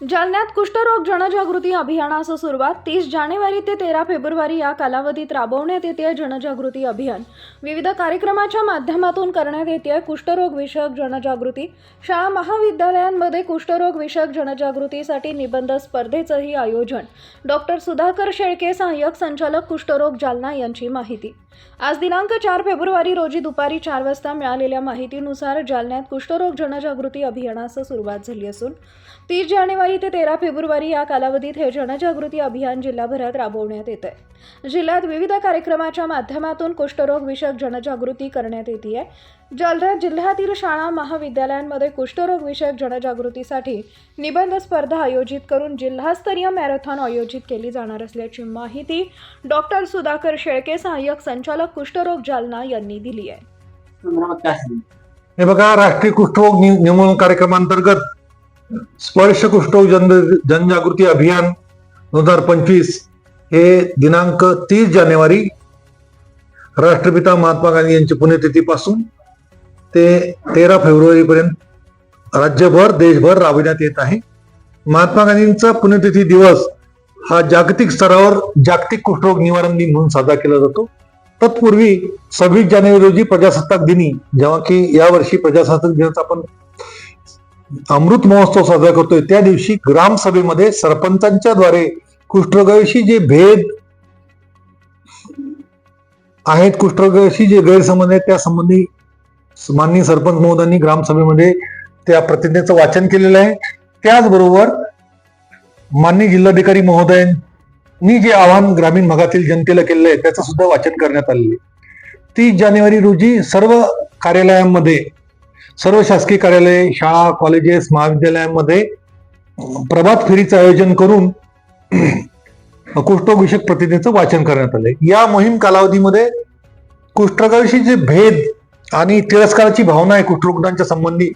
जालन्यात कुष्ठरोग जनजागृती अभियानास सुरुवात. तीस जानेवारी ते तेरा फेब्रुवारी या कालावधीत राबवण्यात येते जनजागृती अभियान. विविध कार्यक्रमाच्या माध्यमातून करण्यात येते कुष्ठरोग विषयक जनजागृती. शाळा महाविद्यालयांमध्ये कुष्ठरोग विषयक जनजागृतीसाठी निबंध स्पर्धेचंही आयोजन. डॉक्टर सुधाकर शेळके सहाय्यक संचालक कुष्ठरोग जालना यांची माहिती. आज दिनांक चार फेब्रुवारी रोजी दुपारी चार वाजता मिळालेल्या माहितीनुसार जालन्यात कुष्ठरोग जनजागृती अभियानास सुरुवात झाली असून तीस जानेवारी ते तेरा फेब्रुवारी या कालावधीत हे जनजागृती अभियान जिल्हाभरात राबवण्यात येत आहे जिल्ह्यात विविध कार्यक्रमाच्या माध्यमातून कुष्ठरोग विषयक जनजागृती करण्यात येते आहे जालन्यात जिल्ह्यातील शाळा महाविद्यालयांमध्ये कुष्ठरोग विषयक जनजागृतीसाठी निबंध स्पर्धा आयोजित करून जिल्हास्तरीय मॅरेथॉन आयोजित केली जाणार असल्याची माहिती डॉक्टर सुधाकर शेळके सहाय्यक संचालक कुष्ठरोग जालना यांनी दिली आहे हे बघा राष्ट्रीय कुष्ठरोग निर्मूलन कार्यक्रमांतर्गत स्पर्श कुष्ठरोग जन जनजागृती अभियान दोन हजार पंचवीस हे दिनांक तीस जानेवारी राष्ट्रपिता महात्मा गांधी यांची पुण्यतिथीपासून ते तेरा फेब्रुवारीपर्यंत राज्यभर देशभर राबविण्यात येत आहे. महात्मा गांधींचा पुण्यतिथी दिवस हा जागतिक स्तरावर जागतिक कुष्ठरोग निवारण दिन म्हणून साजरा केला जातो. तत्पूर्वी सव्वीस जानेवारी रोजी प्रजासत्ताक दिनी जेव्हा की यावर्षी प्रजासत्ताक दिनाचा आपण अमृत महोत्सव साजरा करतोय. त्या दिवशी ग्रामसभेमध्ये सरपंचांच्या द्वारे कुष्ठरोगाविषयी जे भेद आहेत कुष्ठरोगाशी जे गैरसंबंध आहेत त्या संबंधी माननीय सरपंच महोदयांनी ग्रामसभेमध्ये त्या प्रतिज्ञेचं वाचन केलेलं आहे. त्याचबरोबर माननीय जिल्हाधिकारी महोदयांनी जे आवाहन ग्रामीण भागातील जनतेला केलेलं आहे त्याचं सुद्धा वाचन करण्यात आलेलं आहे. तीस जानेवारी रोजी सर्व कार्यालयांमध्ये सर्व शासकीय कार्यालय शाळा कॉलेजेस महाविद्यालयांमध्ये प्रभात फेरीचं आयोजन करून कुष्ठविषयक प्रतिज्ञेचं वाचन करण्यात आले या मोहीम कालावधीमध्ये कुष्ठरोगाविषयी जे भेद आणि तिरस्काराची भावना आहे कुष्ठरुग्णांच्या संबंधी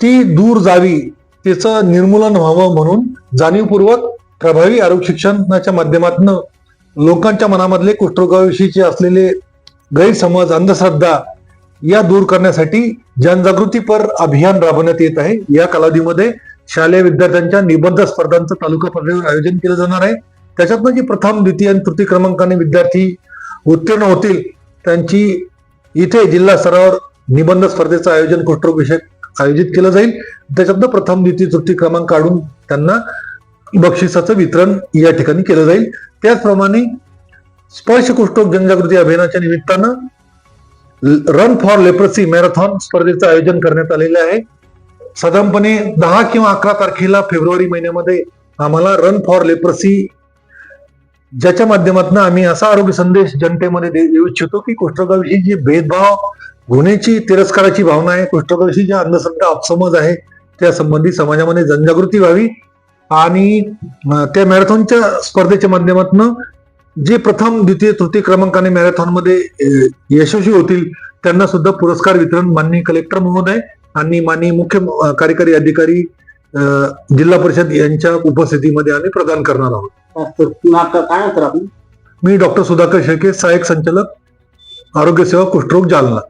ती दूर जावी तिचं निर्मूलन व्हावं म्हणून जाणीवपूर्वक प्रभावी आरोग्य शिक्षणाच्या माध्यमातून लोकांच्या मनामधले कुष्ठरोगाविषयीचे असलेले गैरसमज अंधश्रद्धा या दूर करण्यासाठी जनजागृतीपर अभियान राबवण्यात येत आहे. या कालावधीमध्ये शालेय विद्यार्थ्यांच्या निबंध स्पर्धांचं तालुका पातळीवर आयोजन केलं जाणार आहे. त्याच्यातनं जी प्रथम द्वितीय आणि तृतीय क्रमांकाने विद्यार्थी उत्तीर्ण होतील त्यांची इथे जिल्हा स्तरावर निबंध स्पर्धेचं आयोजन कुष्ठरोग विषयक आयोजित केलं जाईल. त्याच्यातनं प्रथम द्वितीय तृतीय क्रमांक काढून त्यांना बक्षिसाचं वितरण या ठिकाणी केलं जाईल. त्याचप्रमाणे स्पर्श कुष्ठरोग जनजागृती अभियानाच्या निमित्तानं रन फॉर लेप्रसी मॅरेथॉन स्पर्धेचं आयोजन करण्यात आलेलं आहे. साधारणपणे दहा किंवा अकरा तारखेला फेब्रुवारी महिन्यामध्ये आम्हाला रन फॉर लेप्रसी ज्याच्या माध्यमातून आम्ही असा आरोग्य संदेश जनतेमध्ये दे- देऊ इच्छितो की कुष्ठरोगाविषयी जे भेदभाव गुन्ह्याची तिरस्काराची भावना आहे कुष्ठरोगाविषयी ज्या अंधश्रद्धा अपसमज आहे त्या संबंधी समाजामध्ये जनजागृती व्हावी आणि त्या मॅरेथॉनच्या स्पर्धेच्या माध्यमातून जे प्रथम द्वितीय तृतीय क्रमांकाने मॅरेथॉनमध्ये अं, यशस्वी होतील त्यांना सुद्धा पुरस्कार वितरण माननीय कलेक्टर महोदय आणि माननीय मुख्य कार्यकारी अधिकारी जिल्हा परिषद यांच्या उपस्थितीमध्ये आम्ही प्रदान करणार आहोत. काय मी डॉक्टर सुधाकर शेळके सहाय्यक संचालक आरोग्य सेवा कुष्ठरोग जालना.